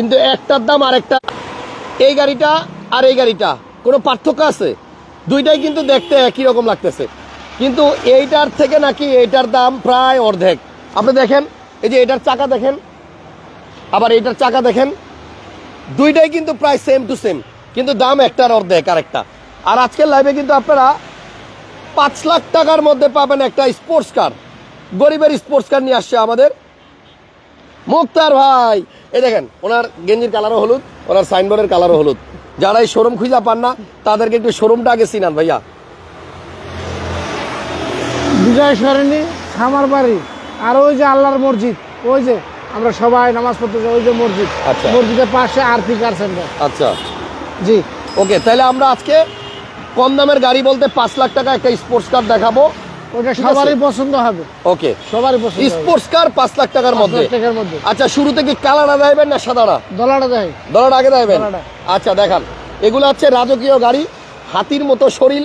কিন্তু একটার দাম আরেকটা এই গাড়িটা আর এই গাড়িটা, কোনো পার্থক্য আছে? দুইটাই কিন্তু দেখতে একই রকম লাগতেছে। কিন্তু এইটার থেকে নাকি এইটার দাম প্রায় অর্ধেক। আপনি দেখেন, এই যে এটার চাকা দেখেন, আবার এইটার চাকা দেখেন, দুইটাই কিন্তু প্রায় সেম টু সেম কিন্তু দাম একটার অর্ধেক আরেকটা আর আজকের লাইভে কিন্তু আপনারা পাঁচ লাখ টাকার মধ্যে পাবেন একটা স্পোর্টস কার গরিবের স্পোর্টস কার নিয়ে আসছে আমাদের মুক্তার ভাই। এই দেখেন ওনার গেঞ্জির কালারও হলুদ ওনার সাইনবোর্ডের কালারও হলুদ। যারা এই শোরুম খুঁজা পান না তাদেরকে একটু শোরুমটা আগে চিনান ভাইয়া। বিজয় সরণি খামার বাড়ি আর ওই যে আল্লাহর মসজিদ ওই যে আমরা সবাই নামাজ পড়তে যাই ওই যে মসজিদ। আচ্ছা। মসজিদের পাশে আরতি কার সেন্টার আচ্ছা। জি। ওকে তাহলে আমরা আজকে কম দামের গাড়ি বলতে পাঁচ লাখ টাকা একটা স্পোর্টস কার দেখাবো। ওটা সবারই পছন্দ হবে। ওকে। সবারই পছন্দ স্পোর্টস কার পাঁচ লাখ টাকার মধ্যে? টাকার মধ্যে। আচ্ছা শুরু থেকে কালারটা দেবেন না সাদাটা? ডলারটা দেয় দলার আগে দেবেন আচ্ছা দেখান। এগুলো হচ্ছে রাজকীয় গাড়ি হাতির মতো শরীর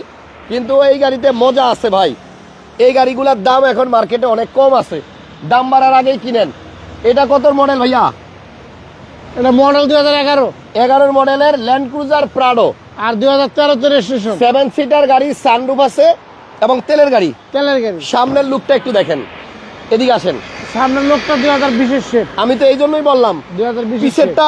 কিন্তু এই গাড়িতে মজা আছে ভাই। এই গাড়িগুলোর দাম এখন মার্কেটে অনেক কম আছে। দাম বাড়ার আগেই কিনেন। এটা কত মডেল ভাইয়া? এটা মডেল দুই হাজার এগারো। এগারোর মডেলের ল্যান্ড ক্রুজার প্রাডো আর দুই হাজার তেরোতে রেজিস্ট্রেশন সেভেন সিটার গাড়ি সানরুফ আছে। এবং তেলের গাড়ি। তেলের গাড়ি। সামনের লুকটা একটু দেখেন। এদিকে আসেন। সামনের লোকটা দুই হাজার বিশেষ শেপ আমি তো এই জন্যই বললাম দুই হাজার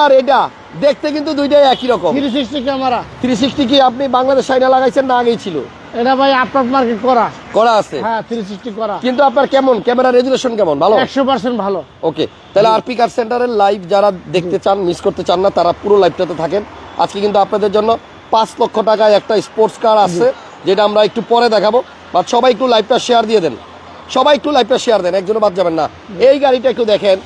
আর এটা দেখতে কিন্তু দুইটাই একই রকম। Three sixty camera three sixty কি আপনি বাংলাদেশ সাইনা লাগাইছেন না আগেই ছিল? এটা ভাই আপনার মার্কেট করা। করা আছে। হ্যাঁ থ্রি সিক্সটি করা। কিন্তু আপনার কেমন? ক্যামেরা রেজুলেশন কেমন? ভালো? একশো পার্সেন্ট ভালো। ওকে তাহলে আরপি কার সেন্টারের লাইভ যারা দেখতে চান মিস করতে চান না তারা পুরো লাইভটাতে থাকেন। আজকে কিন্তু আপনাদের জন্য পাঁচ লক্ষ টাকায় একটা স্পোর্টস কার আছে যেটা আমরা একটু পরে দেখাবো। বাট সবাই একটু লাইভটা শেয়ার দিয়ে দেন। সবাই একটু লাইভটা শেয়ার দেন একজনও বাদ যাবেন না। এই গাড়িটা একটু দেখেন।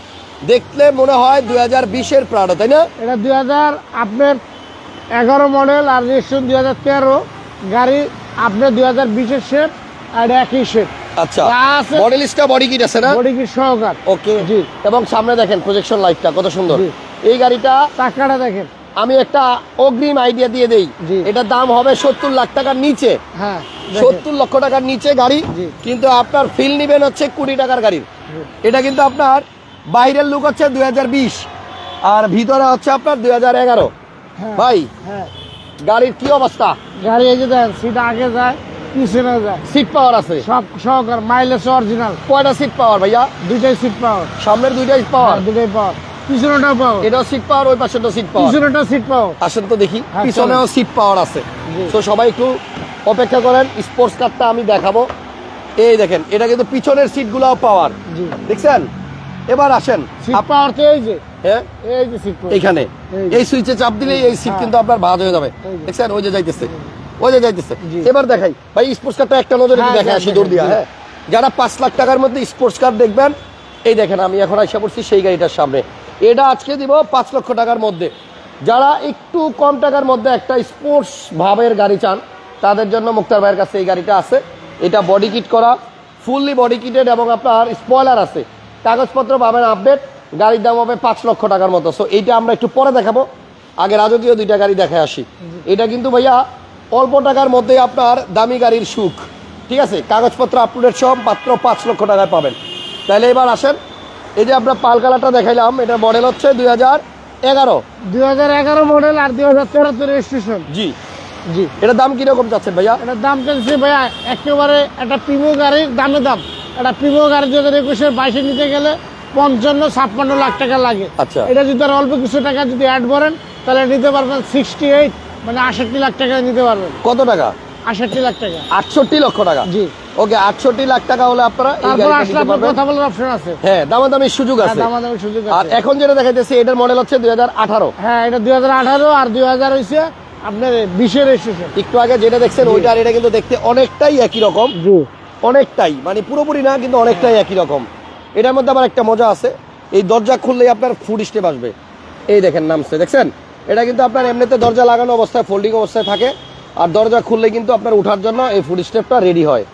দেখলে মনে হয় দুই হাজার বিশের প্রাড়ো তাই না? এটা দুই হাজার আপনার এগারো মডেল আর রেজিস্ট্রেশন দুই হাজার তেরো। গাড়ি আপনার দুই হাজার বিশের শেপ আর একই শেপ আচ্ছা বডি কিট আছে না? বডি কি সহকার। ওকে জি। এবং সামনে দেখেন প্রজেকশন লাইটটা কত সুন্দর। এই গাড়িটা চাকাটা দেখেন। আমি একটা অগ্রিম আইডিয়া দিয়ে দেই। এটার দাম হবে সত্তর লাখ টাকার নিচে। হ্যাঁ। সত্তর লক্ষ টাকার নিচে গাড়ি কিন্তু আপনার ফিল নিবেন হচ্ছে কুড়ি টাকার গাড়ির এটা কিন্তু আপনার বাইরের লুক হচ্ছে দুই হাজার বিশ আর ভিতরে হচ্ছে আপনার দুই হ্যাঁ, ভাই হ্যাঁ। গাড়ির কি অবস্থা? গাড়ি এই যে দেখেন সিট আগে যায় পিছনে যায়। সিট পাওয়ার আছে। সব সহকার মাইলেজ অরিজিনাল কয়টা সিট পাওয়ার ভাইয়া? দুইটাই সিট পাওয়ার সামনের দুইটাই পাওয়ার দুইটাই পাওয়ার পিছনেটাও পাওয়ার এটাও সিট পাওয়ার ওই সিট পাওয়ার পিছনেটা সিট পাওয়ার আসেন তো দেখি হ্যাঁ, পিছনেও সিট পাওয়ার আছে। তো সবাই একটু অপেক্ষা করেন স্পোর্টস কারটা আমি দেখাবো। এই দেখেন এটা কিন্তু পিছনের পাওয়ার দেখছেন? এবার আসেন। এই যে। হ্যাঁ? এইখানে। এই সুইচে চাপ দিলে এই সিট হ্যাঁ। কিন্তু আপনার ভাঁজ হয়ে যাবে। দেখছেন? ওই যে যাইতেছে। ওই যে যাইতেছে। এবার দেখাই। ভাই স্পোর্টস কারটা একটা নজরে দেখে আসি দৌড় দিয়া হ্যাঁ? যারা পাঁচ লাখ টাকার মধ্যে স্পোর্টস কার দেখবেন এই দেখেন আমি এখন আইসা পড়ছি সেই গাড়িটার সামনে। এটা আজকে দিব পাঁচ লক্ষ টাকার মধ্যে। যারা একটু কম টাকার মধ্যে একটা স্পোর্টস ভাবের গাড়ি চান, তাদের জন্য মুক্তার ভাইয়ের কাছে এই গাড়িটা আছে। এটা বডি কিট করা ফুললি বডি কিটেড এবং আপনার স্পয়লার আছে। কাগজপত্র পাবেন আপডেট গাড়ির দাম হবে পাঁচ লক্ষ টাকার মতো। সো এইটা আমরা একটু পরে দেখাবো। আগে রাজকীয় দুইটা গাড়ি দেখে আসি। এটা কিন্তু ভাইয়া অল্প টাকার মধ্যে আপনার দামি গাড়ির সুখ। ঠিক আছে? কাগজপত্র আপটুডেট সব মাত্র পাঁচ লক্ষ টাকায় পাবেন। তাহলে এবার আসেন এই যে আপনার পাল কালারটা দেখাইলাম এটা মডেল হচ্ছে দুই হাজার এগারো। দুই হাজার এগারো মডেল আর দুই হাজার তেরোতে রেজিস্ট্রেশন জি। জি। এটার দাম কীরকম চাচ্ছেন ভাইয়া? এটার দাম চলছে ভাইয়া একেবারে একটা প্রিমো গাড়ির দামে দাম। একটা প্রিমো গাড়ি দু হাজার একুশের বাইশে নিতে গেলে পঞ্চান্ন ছাপ্পান্ন লাখ টাকা লাগে। আচ্ছা। এটা যদি আর অল্প কিছু টাকা যদি অ্যাড করেন তাহলে নিতে পারবেন সিক্সটি এইট মানে আষট্টি লাখ টাকা নিতে পারবেন। কত টাকা? আষট্টি লাখ টাকা। আটষট্টি লক্ষ টাকা। জি। ওকে আটষট্টি লাখ টাকা হলে আপনারা কথা বলার অপশন আছে। হ্যাঁ দামাদামির সুযোগ হ্যাঁ, আছে। দামাদামি সুযোগ আর এখন যেটা দেখাইতেছি এটার মডেল হচ্ছে দুই হাজার আঠারো। হ্যাঁ এটা দুই হাজার আঠারো আর দুই হাজার হয়েছে আপনার বিশের একটু আগে যেটা দেখছেন ওইটা আর এটা কিন্তু দেখতে অনেকটাই একই রকম। অনেকটাই মানে পুরোপুরি না কিন্তু অনেকটাই একই রকম। এটার মধ্যে আবার একটা মজা আছে। এই দরজা খুললেই আপনার ফুড স্টেপ আসবে। এই দেখেন নামছে দেখছেন? এটা কিন্তু আপনার এমনিতে দরজা লাগানো অবস্থায় ফোল্ডিং অবস্থায় থাকে। আর দরজা খুললে কিন্তু আপনার ওঠার জন্য এই ফুড স্টেপটা রেডি হয়।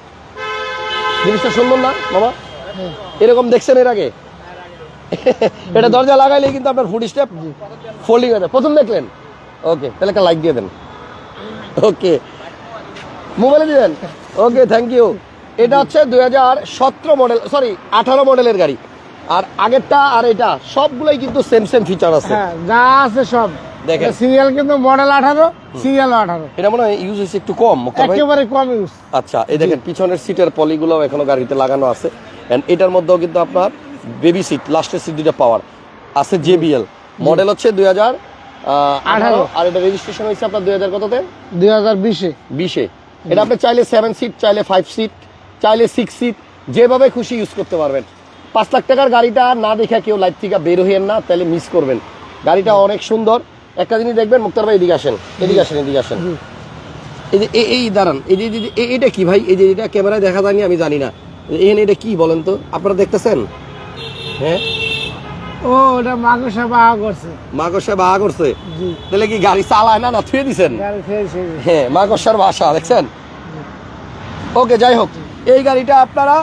জিনিসটা সুন্দর না মামা? এরকম দেখছেন এর আগে? এটা দরজা লাগাইলে কিন্তু আপনার ফুড স্টেপ ফোল্ডিং হয়ে যায়। প্রথম দেখলেন? ওকে তাহলে একটা লাইক দিয়ে দেন। ওকে মোবাইলে দিবেন ওকে থ্যাংক ইউ এটা হচ্ছে দুই হাজার সতেরো মডেল সরি আঠারো মডেলের গাড়ি। আর আগেরটা আর এটা সবগুলোই কিন্তু সেম সেম ফিচার আছে। হ্যাঁ যা আছে সব। দেখেন। সিরিয়াল কিন্তু মডেল আঠারো সিরিয়াল আঠারো। এটা মনে হয় ইউজ হয়েছে একটু কম একেবারে কম ইউজ আচ্ছা এই দেখেন পিছনের সিটের পলিগুলো এখনও গাড়িতে লাগানো আছে। এন্ড এটার মধ্যেও কিন্তু আপনার বেবি সিট লাস্টের সিট দুটা পাওয়ার আছে জেবিএল মডেল হচ্ছে দুই হাজার আঠারো। আর এটা রেজিস্ট্রেশন হয়েছে আপনার দুই হাজার কততে? দুই হাজার বিশে। বিশে। এটা আপনি চাইলে সেভেন সিট চাইলে ফাইভ সিট চাইলে সিক্স সিট যেভাবে খুশি ইউজ করতে পারবেন। পাঁচ লাখ টাকার গাড়িটা না দেখে কেউ লাইফ থেকে বের হইয়েন না তাহলে মিস করবেন। গাড়িটা অনেক সুন্দর। একটা জিনিস দেখবেন মুক্তার ভাই এদিকে আসেন এদিকে আসেন এদিকে আসেন। এই যে এ- এই দাঁড়ান এই যে এই এটা কি ভাই? এই যে এটা ক্যামেরায় দেখা যায়নি আমি জানি না। এখানে এটা কি বলেন তো? আপনারা দেখতেছেন? হ্যাঁ ও ওটা মাকড়সা বাহা করছে। মাকড়সা বাহা করছে? জি। তাহলে কি গাড়ি চালায় না না থুয়ে দিছেন? হ্যাঁ মাকড়সার ভাষা দেখছেন? ওকে যাই হোক এই গাড়িটা আপনারা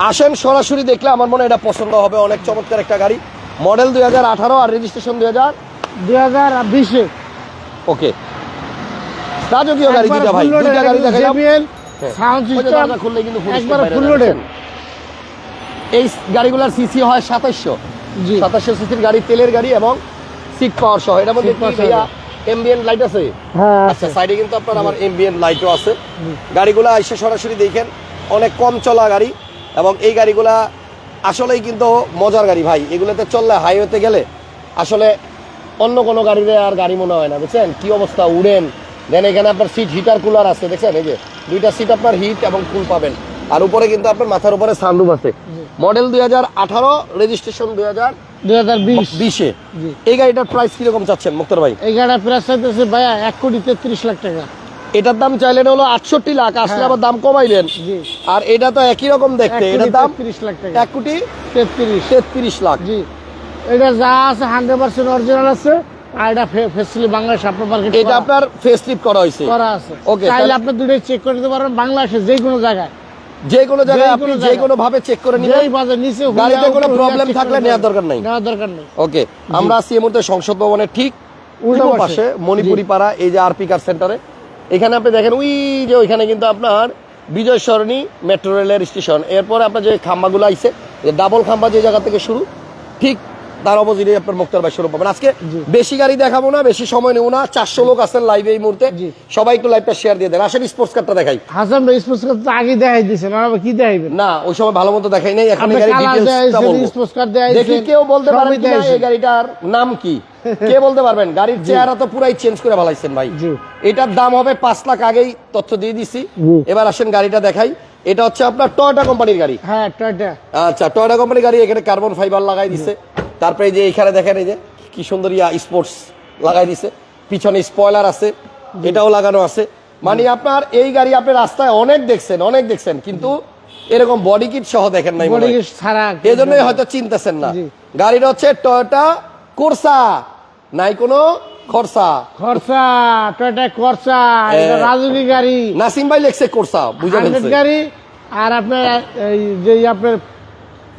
আসেন সরাসরি দেখলে আমার মনে হয় এটা পছন্দ হবে। অনেক চমৎকার একটা গাড়ি। মডেল দুই হাজার আঠারো আর রেজিস্ট্রেশন দুই হাজার দুই হাজার বিশে। ওকে। রাজকীয় গাড়ি দুইটা ভাই দুইটা গাড়ি দেখালাম সাউন্ড সিস্টেম দরজা খুললেই কিন্তু একবার ফুল লোডেড এই গাড়িগুলোর সিসি হয় সাতাশশো। জি। সাতাশশো সিসির গাড়ি তেলের গাড়ি এবং সিট পাওয়ার সহ। এটার মধ্যে। এমবিএন লাইট আছে? হ্যাঁ আচ্ছা সাইডে কিন্তু আপনার আমার এমবিএন লাইটও আছে। গাড়িগুলো এসে সরাসরি দেখেন অনেক কম চলা গাড়ি এবং এই গাড়িগুলা আসলেই কিন্তু মজার গাড়ি ভাই। এগুলোতে চললে হাইওয়েতে গেলে আসলে অন্য কোনো গাড়িতে আর গাড়ি মনে হয় না বুঝছেন? কি অবস্থা উড়েন। দেন এখানে আপনার সিট হিটার কুলার আছে দেখছেন? এই যে দুইটা সিট আপনার হিট এবং কুল পাবেন। আর উপরে কিন্তু আপনার মাথার উপরে সানরুফ আছে। মডেল দুই হাজার আঠারো রেজিস্ট্রেশন দুই হাজার বিশে। এই গাড়িটার প্রাইস কীরকম চাচ্ছেন মুক্তার ভাই? এই গাড়ির প্রাইস চাইতেছে ভাইয়া এক কোটি তেত্রিশ লাখ টাকা। এটার দাম চাইলেন হলো আটষট্টি লাখ আসলে হ্যাঁ। আবার দাম কমাইলেন। আর এটা তো একই রকম দেখতে। এটার দাম তেত্রিশ লাখ টাকা। এক কোটি তেত্রিশ। তেত্রিশ লাখ। জি। এটা যা আছে হান্ড্রেড পার্সেন্ট অরিজিনাল আছে আর এটা বাংলাদেশ আপনার মার্কেট এটা আপনার ফেস লিফট করা হয়েছে? করা আছে। চাইলে তাহলে- আপনি দুটোই চেক করে দিতে পারবেন বাংলাদেশে যে কোনো জায়গায়। যে কোনো জায়গায় আপনি যে কোনো ভাবে চেক করে নিবেন বাজে নিচে গাড়িতে কোনো check থাকলে নেওয়ার দরকার নাই। নেওয়ার দরকার নেই। ওকে আমরা আছি এই মুহূর্তে সংসদ ভবনের ঠিক উল্টো। পাশে। মণিপুরি পাড়া এই যে আরপি কার সেন্টারে এখানে আপনি দেখেন ওই যে ওইখানে কিন্তু আপনার বিজয় সরণি মেট্রো রেলের স্টেশন এরপরে আপনার যে খাম্বাগুলো আইছে যে ডাবল খাম্বা যে জায়গা থেকে শুরু ঠিক তার অপোজিটে আপনার মুক্তার ভাই শুরু পাবেন। আজকে বেশি গাড়ি দেখাবো না বেশি সময় নেব না। চারশো লোক আছেন লাইভে এই মুহূর্তে। সবাই একটু লাইভটা শেয়ার দিয়ে দেন। আসেন স্পোর্টস কারটা দেখাই। হাসান ভাই স্পোর্টস কার তো আগে দেখাই দিয়েছেন আর কি দেখাইবেন? না ওই সময় ভালো মতো দেখাই নাই এখন ডিটেইলসটা বলব। স্পোর্টস দেখি কেউ বলতে পারেন সবই কিনা এই গাড়িটার নাম কি? কে বলতে পারবেন? গাড়ির চেহারা তো পুরাই চেঞ্জ করে ভালাইছেন ভাই। এটার দাম হবে পাঁচ লাখ আগেই তথ্য দিয়ে দিছি। এবার আসেন গাড়িটা দেখাই। এটা হচ্ছে আপনার টয়টা কোম্পানির গাড়ি। হ্যাঁ টয়টা আচ্ছা টয়োটা কোম্পানির গাড়ি এখানে কার্বন ফাইবার লাগাই দিছে। তারপরে যে এখানে দেখেন এই যে কি সুন্দর ইয়া স্পোর্টস লাগাই দিছে। পিছনে স্পয়লার আছে এটাও লাগানো আছে। মানে আপনার এই গাড়ি আপনি রাস্তায় অনেক দেখছেন অনেক দেখছেন কিন্তু এরকম বডি কিট সহ দেখেন নাই বডি হয়। ছাড়া এই জন্যই হয়তো চিনতেছেন না। গাড়িটা হচ্ছে টয়োটা কোরসা নাই কোনো খরসা খরচা টয়োটা এ, এটা রাজুকি গাড়ি। নাসিম ভাই লেখছে কোরসা বুঝে গাড়ি আর আপনার এই যে আপনার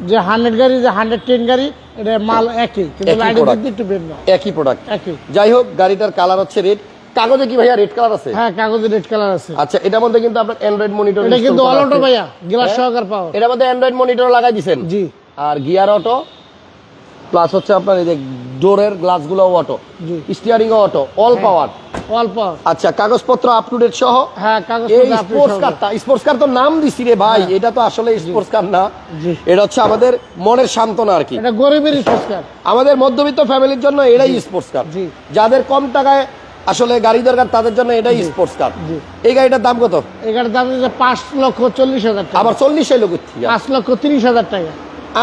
যে হান্ড্রেড গাড়ি যে হান্ড্রেড টেন গাড়ি এটা মাল একই কিন্তু একই লাইটের দিক একটু ভিন্ন। একই প্রোডাক্ট একই। যাই হোক গাড়িটার কালার হচ্ছে রেড কাগজে কি ভাইয়া রেড কালার আছে? হ্যাঁ কাগজে রেড কালার আছে। আচ্ছা এটার মধ্যে কিন্তু আপনার অ্যান্ড্রয়েড মনিটর এটা কিন্তু অল অটো ভাইয়া গ্লাস হ্যাঁ? সহকার পাওয়ার এটার মধ্যে অ্যান্ড্রয়েড মনিটর লাগাই দিছেন? জি। আর গিয়ার অটো প্লাস হচ্ছে আপনার এই যে ডোরের গ্লাসগুলো auto steering auto all power all power আচ্ছা কাগজপত্র আপ টু ডেট সহ। হ্যাঁ এই স্পোর্টস কারটা স্পোর্টস কার তো নাম দিছি রে ভাই এটা তো আসলে স্পোর্টস কার না। হ্যাঁ। এটা হচ্ছে আমাদের মনের সান্ত্বনা আর কি। এটা গরিবের সংস্কার আমাদের মধ্যবিত্ত ফ্যামিলির জন্য এটাই স্পোর্টস কার। যাদের কম টাকায় আসলে গাড়ি দরকার তাদের জন্য এটাই স্পোর্টস কার। এই গাড়িটার দাম কত? এটার দাম হচ্ছে পাঁচ লক্ষ চল্লিশ হাজার টাকা। আবার চল্লিশ কোথেকে? পাঁচ লক্ষ তিরিশ হাজার টাকা।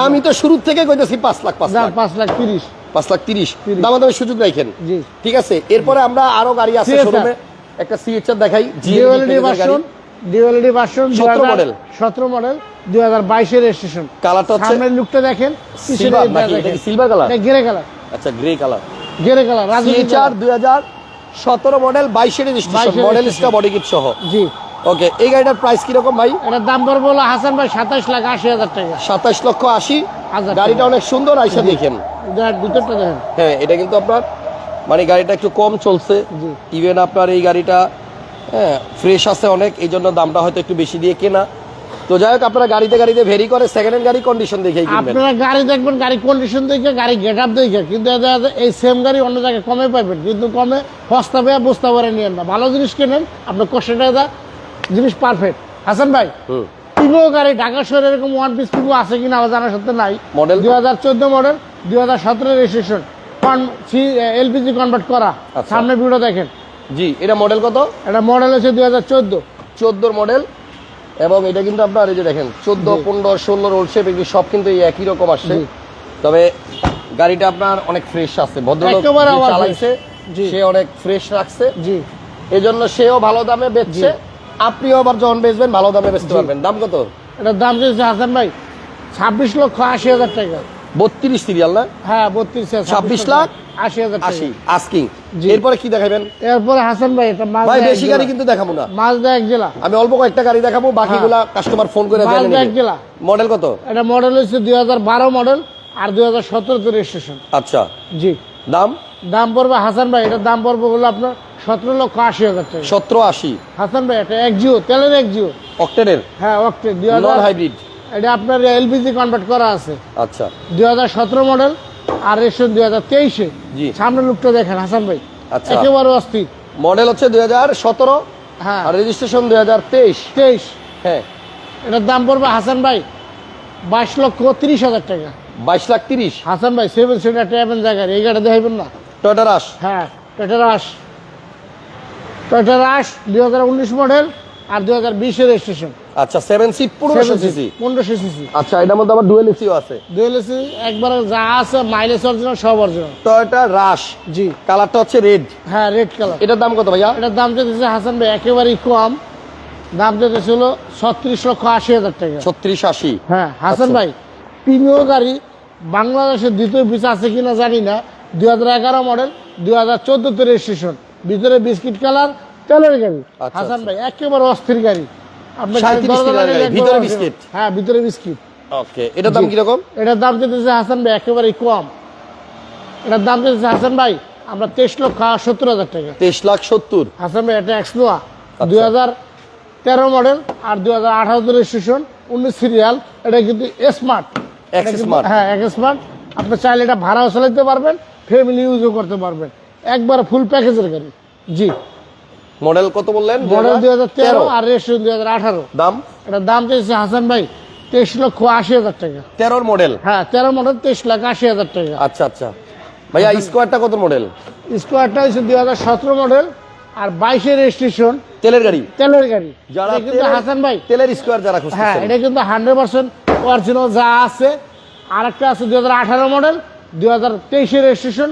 আমি তো শুরু থেকে কইতেছি পাঁচ লাখ পাঁচ লাখ। পাঁচ লাখ তিরিশ। পাঁচ লাখ তিরিশ। দামাদামি সুযোগ রাখেন জি। ঠিক আছে? এরপরে আমরা আরও গাড়ি আছে শোরুমে একটা সিএচআর দেখাই ডিওএলডি ভার্সন ডিওএলডি ভার্সন 17 model। সতেরো মডেল দুই হাজার বাইশের রেজিস্ট্রেশন কালারটা হচ্ছে সামনের লুকটা দেখেন সিলভার নাকি? এটা কি সিলভার কালার না গ্রে কালার আচ্ছা grey colour grey colour Raju CHR দুই হাজার সতেরো মডেল বাইশের registration model registration। Body kit সহ। জি। ওকে এই গাড়িটার প্রাইস কীরকম ভাই? এটার দাম পড়বে হলো হাসান ভাই সাতাশ লাখ আশি হাজার টাকা। সাতাশ লক্ষ আশি। হাজার গাড়িটা অনেক সুন্দর আইসা দেখেন। ভিতরটা দেখেন। হ্যাঁ এটা কিন্তু আপনার মানে গাড়িটা একটু কম চলছে। ইভেন আপনার এই গাড়িটা হ্যাঁ ফ্রেশ আছে অনেক এই জন্য দামটা হয়তো একটু বেশি দিয়ে কেনা। তো যাই হোক আপনারা গাড়িতে গাড়িতে ভেরি করে সেকেন্ড হ্যান্ড গাড়ি কন্ডিশন কিনবেন। আপনারা গাড়ি দেখবেন গাড়ি কন্ডিশন দেখে গাড়ি গেট আপ দেখে কিন্তু এই সেম গাড়ি অন্য জায়গায় কমে পাবেন কিন্তু কমে সস্তা পেয়ে বস্তা করে নিয়েন না। ভালো জিনিস কেনেন আপনার কষ্ট টাকা জিনিস পারফেক্ট হাসান ভাই হুম। গাড়ি ঢাকা শহরে এরকম ওয়ান পিস পিমো আছে কিনা আমার জানার সত্ত্বে নাই। Model? দুই হাজার চোদ্দ মডেল দুই হাজার সতেরো রেজিস্ট্রেশন এলপিজি কনভার্ট করা। আচ্ছা। সামনে ভিডিও দেখেন। জি এটা মডেল কত? এটা মডেল হচ্ছে দুই হাজার চোদ্দ। চোদ্দোর মডেল এবং এটা কিন্তু আপনার এই যে দেখেন চোদ্দ। পনেরো ষোলো রোল শেপ এগুলি সব কিন্তু এই একই রকম আসছে। তবে গাড়িটা আপনার অনেক ফ্রেশ আছে। ভদ্রলোক চালাইছে সে অনেক ফ্রেশ রাখছে। জি। এজন্য সেও ভালো দামে বেচছে। আপনিও আবার যখন বেচবেন ভালো দামে বেচতে পারবেন। দাম কত? এটার দাম চেয়েছে হাসান ভাই ছাব্বিশ লক্ষ আশি হাজার টাকা। বত্রিশ সিরিয়াল না? হ্যাঁ বত্রিশ 26 লাখ? আশি হাজার আশি আস্কিং এরপরে কি দেখাবেন? এরপরে হাসান ভাই এটা ভাই বেশি গাড়ি কিন্তু দেখাবো না। মালদা এক জেলা। আমি অল্প কয়েকটা গাড়ি দেখাবো বাকিগুলা কাস্টমার ফোন করে হ্যাঁ। এক জেলা। মডেল কত? এটা মডেল হচ্ছে দুই হাজার বারো মডেল আর দুই হাজার সতেরোতে রেজিস্ট্রেশন আচ্ছা। জি। দাম? দাম পড়বে হাসান ভাই এটার দাম পড়বে হলো আপনার সতেরো লক্ষ আশি হাজার টাকা। সতেরো আশি। হাসান ভাই এটা এক জিও তেলের এক জিও। অক্টেনের? হ্যাঁ অক্টে দুই হাজার হাইব্রিড এটা আপনার এলপিজি কনভার্ট করা আছে। আচ্ছা। দুই হাজার সতেরো মডেল আর রেজিস্ট্রেশন দুই হাজার তেইশে। জি। সামনে লুকটা দেখেন হাসান ভাই। আচ্ছা। একেবারে অস্থির। মডেল হচ্ছে দুই হাজার সতেরো হ্যাঁ। আর রেজিস্ট্রেশন দুই হাজার তেইশ। তেইশ। হ্যাঁ। এটার দাম পড়বে হাসান ভাই বাইশ লক্ষ তিরিশ হাজার টাকা। বাইশ লাখ তিরিশ। হাসান ভাই সেভেন সিটার ট্যাবেন জায়গায় এই গাড়ি দেখাইবেন না? টয়টা রাস হ্যাঁ টয়টা রাশ টয়টা রাশ দুই হাজার উনিশ মডেল আর দুই হাজার বিশের রেজিস্ট্রেশন আচ্ছা সেভেন সিট পনেরোশো সিসি পনেরোশো সিসি আচ্ছা এটার মধ্যে আবার ডুয়েল এসিও আছে। দুয়েল এসি একবার যা আছে মাইলেজ অরিজিনাল সব অরিজিনাল টয়টা রাস জি। কালারটা হচ্ছে রেড হ্যাঁ রেড কালার এটার দাম কত ভাইয়া? এটার দাম চাইতেছে হাসান ভাই একেবারেই কম। দাম চাইতেছিল ছত্রিশ লক্ষ আশি হাজার টাকা। ছত্রিশ আশি। হ্যাঁ হাসান আচ্ছা। ভাই প্রিমিয় গাড়ি বাংলাদেশের দ্বিতীয় পিস আছে কিনা জানি না। দুই হাজার এগারো মডেল দুই হাজার চোদ্দতে রেজিস্ট্রেশন ভিতরে বিস্কিট কালার তেলের গাড়ি। আচ্ছা, হাসান আচ্ছা। ভাই একেবারে অস্থির গাড়ি। আপনার গাড়ির 37 দরজা সিটার লাগালে গাড়ি, একবার ভিতরে বিস্কিট। হ্যাঁ ভিতরে বিস্কিট। ওকে এটার দাম কীরকম? এটার দাম চাইতেছে হাসান ভাই একেবারেই কম। এটার দাম চাইতেছে হাসান ভাই আমরা তেইশ লক্ষ সত্তর হাজার টাকা। তেইশ লাখ সত্তর? হাসান ভাই এটা দুই হাজার তেরো মডেল আর দুই হাজার আঠারোতে রেজিস্ট্রেশন উনিশ সিরিয়াল এটা কিন্তু স্মার্ট হ্যাঁ এক স্মার্ট আপনি চাইলে এটা ভাড়াও চালাতে পারবেন। ফ্যামিলি ইউজও করতে পারবেন। একবার ফুল প্যাকেজের গাড়ি। জি। মডেল কত বললেন? মডেল দুই হাজার তেরো আর রেজিস্ট্রেশন দুই হাজার আঠারো। দাম? এটার দাম চাইছে হাসান ভাই তেইশ লক্ষ আশি হাজার টাকা। তেরোর মডেল হ্যাঁ তেরো মডেল তেইশ লাখ আশি হাজার টাকা। আচ্ছা আচ্ছা। ভাইয়া স্কোয়ারটা কত মডেল স্কোয়ারটা হচ্ছে দুই হাজার সতেরো মডেল আর বাইশের রেজিস্ট্রেশন তেলের গাড়ি? তেলের গাড়ি। যারা কিন্তু হাসান ভাই। তেলের স্কোয়ার যারা হ্যাঁ এটা কিন্তু হান্ড্রেড পার্সেন্ট অরিজিনাল যা আছে। আর একটা আছে দুই হাজার আঠারো মডেল দুই হাজার তেইশের রেজিস্ট্রেশন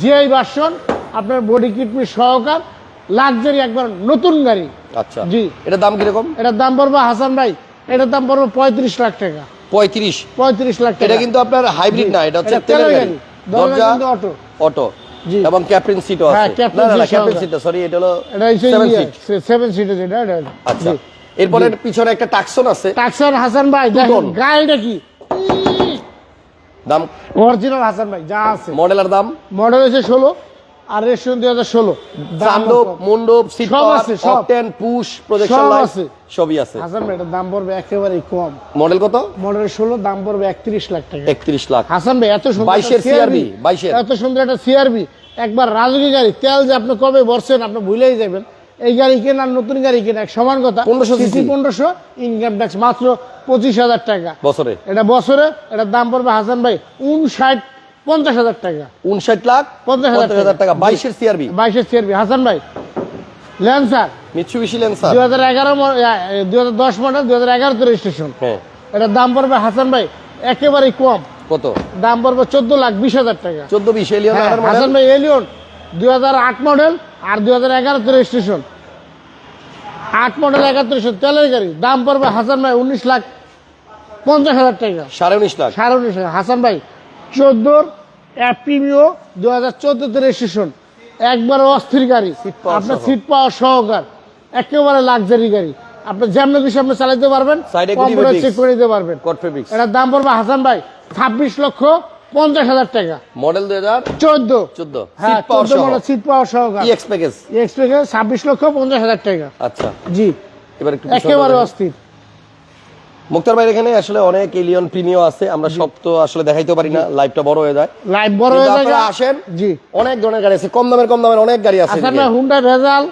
জিআই ভার্সন আপনার বডি কিটমি সহকার লাক্সারি একবার নতুন গাড়ি। আচ্ছা। জি। এটার দাম কীরকম? এটার দাম পড়বে হাসান ভাই এটার দাম পড়বে পঁয়ত্রিশ লাখ টাকা। পঁয়ত্রিশ? পঁয়ত্রিশ লাখ টাকা। এটা কিন্তু আপনার হাইব্রিড না এটা হচ্ছে তেলের গাড়ি। দরজা অটো অটো জি। এবং ক্যাপ্টেন সিটও হ্যাঁ, আছে। না না ক্যাপ্টেন সহকারে। সরি এটা হলো এটা হচ্ছে সেভেন সিট যেটা এটা। আচ্ছা। এরপরে পিছনে একটা টাকসন আছে। টাকসার হাসান ভাই দেখেন। গাড়িটা কি। দাম? অরিজিনাল হাসান ভাই যা আছে। মডেল আর দাম? মডেল হচ্ছে ষোলো আর রেজিস্ট্রেশন দুই হাজার ষোলো। চান্দব মন্ডপ সব আছে, সব। অকটেন পুশ প্রজেকশন লাইট আছে। সবই আছে। হাসান ভাই দাম পড়বে একেবারেই কম। মডেল কত? মডেল ষোলো দাম পড়বে একত্রিশ লাখ টাকা। একত্রিশ লাখ। হাসান ভাই এত সুন্দর বাইশের CRV, বাইশের। এত সুন্দর একটা সিআরবি একবার রাজুকি গাড়ি তেল যে আপনি কবে বসছেন আপনি ভুলেই যাবেন। এই গাড়ি কেন আর নতুন গাড়ি কেন এক সমান কথা। 1500 সিসি পনেরোশো ইনকাম ট্যাক্স মাত্র পঁচিশ হাজার টাকা। বছরে? এটা বছরে এটার দাম পড়বে হাসান ভাই উনষাট পঞ্চাশ হাজার টাকা। উনষাট লাখ পঞ্চাশ হাজার টাকা। বাইশের সিআরবি বাইশের সিআরবি হাসান ভাই ল্যান্সার মিৎসুবিশি লেন্সার দুই হাজার এগারো দুই হাজার দশ মডেল দুই হাজার এগারোতে রেজিস্ট্রেশন হ্যাঁ। এটার দাম পড়বে হাসান ভাই একেবারেই কম। কত? দাম পড়বে চোদ্দ লাখ বিশ হাজার টাকা। চোদ্দ বিশ এলিয়ন হ্যাঁ, হাসান ভাই এলিয়ন দুই হাজার আট মডেল আর দুই হাজার এগারোতে রেজিস্ট্রেশন আট মডেল একাত্তরশো তেলের গাড়ি। দাম পড়বে হাসান ভাই উনিশ লাখ পঞ্চাশ হাজার টাকা। সাড়ে উনিশ লাখ। সাড়ে উনিশ হাজার। হাসান ভাই চোদ্দোর প্রিমিও দু হাজার চোদ্দোতে রেজিস্ট্রেশন একবারে অস্থির গাড়ি। আপনার সিট পাওয়ার সহকার। একেবারে লাক্সারি গাড়ি। আপনি যেমন কিছু আপনি চালাতে পারবেন কম্পিউটার চেক করে দিতে পারবেন। এটার দাম পড়বে হাসান ভাই ছাব্বিশ লক্ষ পঞ্চাশ হাজার টাকা। মডেল দুই হাজার? চোদ্দ। চোদ্দ। হ্যাঁ সিট পাওয়ার চোদ্দ মডেল সিট পাওয়ার সহকার ইএক্স প্যাকেজ এক্সপ্রেস ছাব্বিশ লক্ষ পঞ্চাশ হাজার টাকা। আচ্ছা। জি। এবার একটু একেবারে অস্থির। মুক্তার ভাইয়ের এখানে আসলে অনেক এলিয়ন প্রিমিও আছে আমরা সব তো আসলে দেখাইতে পারি না লাইভটা বড় হয়ে যায়। লাইভ বড় হয়ে যায় আসেন জি। অনেক ধরনের গাড়ি আছে কম দামের কম দামের অনেক গাড়ি আছে। না হুন্ডা ভেজাল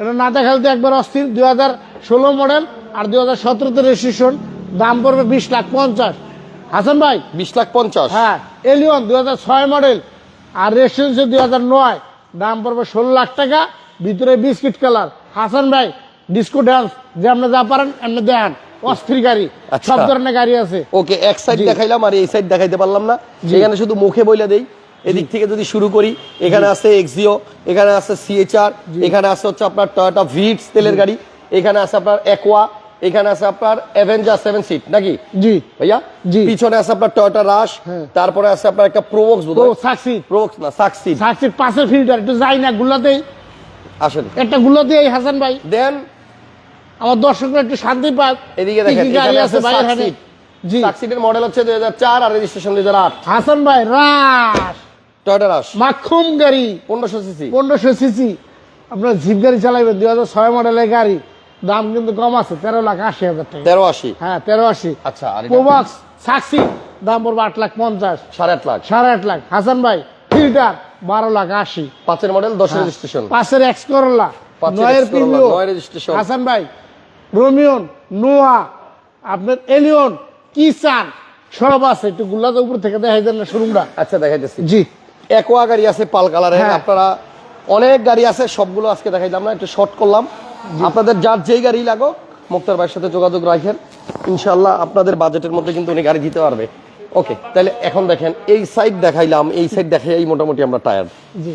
এটা না দেখালতে একবার অস্থির। দুই হাজার ষোলো মডেল আর দুই হাজার সতেরোতে রেজিস্ট্রেশন দাম পড়বে বিশ লাখ পঞ্চাশ। হাসান ভাই বিশ লাখ পঞ্চাশ। হ্যাঁ এলিয়ন দুই হাজার ছয় মডেল আর রেজিস্ট্রেশন দুই হাজার নয়। দাম পড়বে ষোলো লাখ টাকা ভিতরে বিস্কিট কালার। হাসান ভাই ডিস্কো ডান্স যে আপনি যা পারেন এমনি দেন। অস্থির গাড়ি আচ্ছা। সব ধরনের গাড়ি আছে। ওকে এক সাইড দেখাইলাম আর এই সাইড দেখাইতে পারলাম না। এখানে শুধু মুখে বইলা দেই। এদিক থেকে যদি শুরু করি এখানে আছে এক্সিও এখানে আছে সিএচআর এখানে আছে হচ্ছে আপনার টয়োটা ভিটস তেলের গাড়ি এখানে আছে আপনার একোয়া এখানে আছে আপনার অ্যাভেঞ্জার সেভেন সিট নাকি? জি। ভাইয়া? জি। পিছনে আছে আপনার টয়োটা রাশ হ্যাঁ। তারপরে আছে আপনার একটা ও সাকসিড প্রোভক্স না সাকসিড সাকসিড পাশের ফিল্টার একটু যাই না গুলাতেই। আসেন। একটা গুলাতেই এই হাসান ভাই। দেন। আমার দর্শকরা একটু শান্তি পাক। এদিকে দেখেন গাড়ি এখানে আছে এখানে জি। সাকসিডের মডেল হচ্ছে দুই হাজার চার আর রেজিস্ট্রেশন দুই হাজার আট। হাসান ভাই রাস টয়োটা রাশ মাখুম গাড়ি। পনেরোশো সিসি। পনেরোশো সিসি। আপনার জিপ গাড়ি চালাবেন দুই হাজার ছয় মডেলের গাড়ি। দাম কিন্তু কম আছে তেরো লাখ আশি হাজার টাকা। তেরো আশি? হ্যাঁ তেরো আশি। আচ্ছা প্রোবক্স সাকসি দাম পড়বে আট লাখ পঞ্চাশ। সাড়ে আট লাখ? সাড়ে আট লাখ। হাসান ভাই ফিল্টার বারো লাখ আশি। পাঁচের মডেল দশ রেজিস্ট্রেশন পাশের এক্স করোলা পাঁচের নয়ের প্রিমিও নয় হাসান ভাই রোমিয়ন নোয়া আপনার এলিয়ন কিসান সব আছে। একটু গুল্লাতে উপর থেকে দেখাই দেন না শোরুমটা। আচ্ছা দেখাইতেছি। জি। একোয়া গাড়ি আছে পাল কালারের। হ্যাঁ। আপনারা অনেক গাড়ি আছে সবগুলো আজকে দেখাইলাম না একটু শর্ট করলাম। আপনাদের যার যেই গাড়ি লাগুক মুক্তার ভাইয়ের সাথে যোগাযোগ রাখেন। ইনশাল্লাহ আপনাদের বাজেটের মধ্যে কিন্তু উনি গাড়ি দিতে পারবে। ওকে তাহলে এখন দেখেন এই সাইড দেখাইলাম এই সাইড দেখাই মোটামুটি আমরা টায়ার।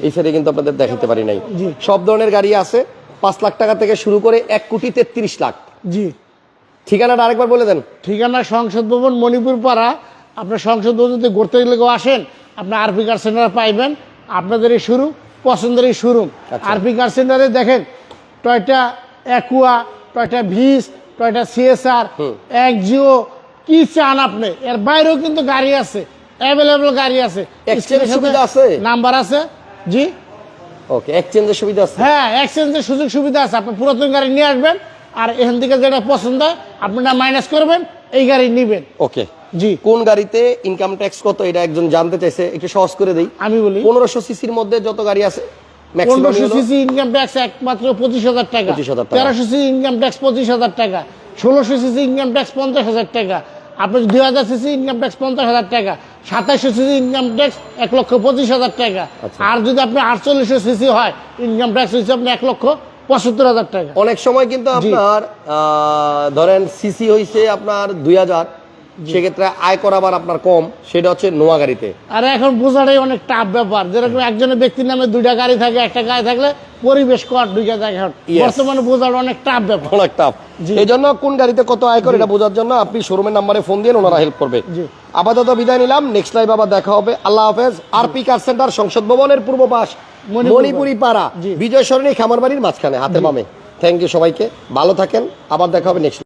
এই সাইডে কিন্তু আপনাদের দেখাইতে পারি নাই। সব ধরনের গাড়ি আছে পাঁচ লাখ টাকা থেকে শুরু করে এক কোটি তেত্রিশ লাখ। জি। ঠিকানাটা আরেকবার বলে দেন। ঠিকানা সংসদ ভবন মণিপুর পাড়া আপনার সংসদ ভবন যদি ঘুরতে গেলে আসেন আপনার আরপি কার সেন্টারে পাইবেন। আপনাদের এই শুরু পছন্দের এই শুরু আচ্ছা। আরপি কার সেন্টারে দেখেন Toyota Aqua Toyota Vitz Toyota CSR এক জিও কি চান আপনি? এর বাইরেও কিন্তু গাড়ি আছে অ্যাভেলেবল গাড়ি আছে। সুবিধা আছে? নাম্বার আছে? জি? ওকে এক্সচেঞ্জের সুবিধা আছে? হ্যাঁ এক্সচেঞ্জের সুযোগ সুবিধা আছে। আপনি পুরাতন গাড়ি নিয়ে আসবেন আর এখান থেকে যেটা পছন্দ হয় আপনারা মাইনাস করবেন এই গাড়ি নিবেন। ওকে জি। কোন গাড়িতে ইনকাম ট্যাক্স কত? এটা একজন জানতে চাইছে একটু সহজ করে দেই। আমি বলি। পনেরোশো সিসির মধ্যে যত গাড়ি আছে পনেরোশো সিসি ইনকাম ট্যাক্স একমাত্র পঁচিশ হাজার টাকা। 25,000 তেরোশো সিসি ইনকাম ট্যাক্স পঁচিশ হাজার টাকা। ষোলোশো সিসি ইনকাম ট্যাক্স পঞ্চাশ হাজার টাকা। আপনার দুই হাজার সিসি ইনকাম ট্যাক্স পঞ্চাশ হাজার টাকা। সাতাশশো সিসি ইনকাম ট্যাক্স এক লক্ষ পঁচিশ হাজার টাকা। আচ্ছা। আর যদি আপনি আটচল্লিশশো সিসি হয় ইনকাম ট্যাক্স হচ্ছে আপনি এক লক্ষ পঁচাত্তর হাজার টাকা। অনেক সময় কিন্তু আপনার ধরেন সিসি হইছে আপনার দুই হাজার সেক্ষেত্রে আয় করা আবার আপনার কম সেটা হচ্ছে নোয়া গাড়িতে। আর এখন বোঝাটাই অনেক টাফ ব্যাপার। যেরকম একজনের ব্যক্তির নামে দুইটা গাড়ি থাকে একটা গাড়ি থাকলে পরিবেশ কর দুইটা Yes. বর্তমানে বোঝাটা অনেক টাফ ব্যাপার। অনেক টাফ এই জন্য কোন গাড়িতে কত আয় করে এটা বোঝার জন্য আপনি শোরুমের নাম্বারে ফোন দিয়ে ওনারা হেল্প করবে। আপাতত বিদায় নিলাম। নেক্সট লাইভ আবার দেখা হবে। আল্লাহ হাফেজ। আরপি কার সেন্টার সংসদ ভবনের পূর্ব পাশ মণিপুরি পাড়া। বিজয় সরণী খামার বাড়ির মাঝখানে হাতের মামে থ্যাংক ইউ সবাইকে। ভালো থাকেন। আবার দেখা হবে নেক্সট